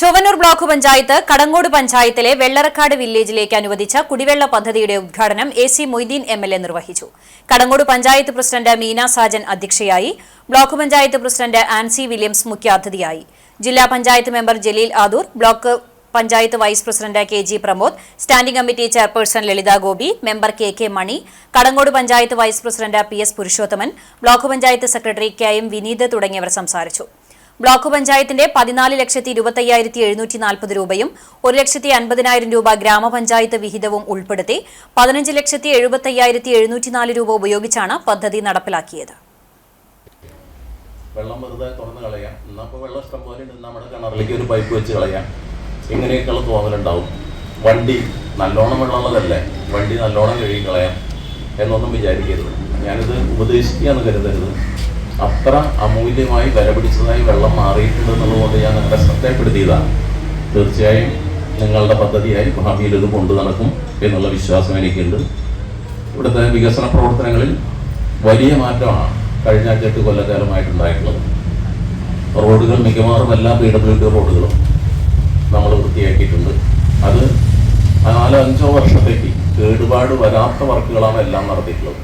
Chowwannur block panchayat Kadangode പഞ്ചായത്തിലെ വെള്ളറക്കാട് വില്ലേജിലേക്ക് അനുവദിച്ച കുടിവെള്ള പദ്ധതിയുടെ ഉദ്ഘാടനം A C Moideen M L A നിർവഹിച്ചു. കടങ്ങോട് പഞ്ചായത്ത് പ്രസിഡന്റ് മീന സാജൻ അധ്യക്ഷയായി block panchayat president Ancy Williams മുഖ്യാതിഥിയായി. ജില്ലാ panchayat member Jaleel Adoor block panchayat vice president K G Pramod standing committee chairperson Lalitha Gopi member K K Mani Kadangode panchayat vice president P S Purushothaman block panchayat secretary K M Vineeth തുടങ്ങിയവർ സംസാരിച്ചു. Block പഞ്ചായത്തിന്റെ പതിനാല് ലക്ഷത്തി ഇരുപത്തയ്യായിരത്തി എഴുന്നൂറ്റി നാൽപ്പത് രൂപയും ഒരു ലക്ഷത്തി അൻപതിനായിരം രൂപ ഗ്രാമപഞ്ചായത്ത് വിഹിതവും ഉൾപ്പെടുത്തി പതിനഞ്ച് ലക്ഷത്തി എഴുപത്തയ്യായിരത്തി എഴുന്നൂറ്റിനാല് രൂപ ഉപയോഗിച്ചാണ് പദ്ധതി നടപ്പിലാക്കിയത്. വെള്ളം വെറുതെ തുറന്ന് കളയാം. എന്നപ്പോൾ വെള്ളം പോലെ നമ്മുടെ കിണറിലേക്ക് ഒരു പൈപ്പ് വെച്ച് കളയാം. ഇങ്ങനെയൊക്കെയുള്ള തോന്നലുണ്ടാവും. വണ്ടി നല്ലോണം വെള്ളമുള്ളതല്ലേ? വണ്ടി നല്ലോണം കഴുകി കളയാം എന്നൊന്നും വിചാരിക്കരുത്. ഞാനിത് ഉപദേശിക്കുകയെന്ന് കരുതരുത്. അത്ര അമൂല്യമായി വില പിടിച്ചതായി വെള്ളം മാറിയിട്ടുണ്ട് എന്നുള്ളതുകൊണ്ട് ഞാൻ നിങ്ങളെ ശ്രദ്ധയപ്പെടുത്തിയതാണ് തീർച്ചയായും നിങ്ങളുടെ പദ്ധതിയായി ഭാവിയിൽ ഇത് കൊണ്ടു നടക്കും എന്നുള്ള വിശ്വാസം എനിക്കുണ്ട്. ഇവിടുത്തെ വികസന പ്രവർത്തനങ്ങളിൽ വലിയ മാറ്റമാണ് കഴിഞ്ഞ എട്ട് കൊല്ലക്കാലമായിട്ടുണ്ടായിട്ടുള്ളത്. റോഡുകൾ മിക്കവാറും എല്ലാ പി ഡബ്ല്യു ഡി റോഡുകളും നമ്മൾ വൃത്തിയാക്കിയിട്ടുണ്ട്. അത് നാലോ അഞ്ചോ വർഷത്തേക്ക് കേടുപാട് വരാത്ത വർക്കുകളാണ് എല്ലാം നടത്തിയിട്ടുള്ളത്.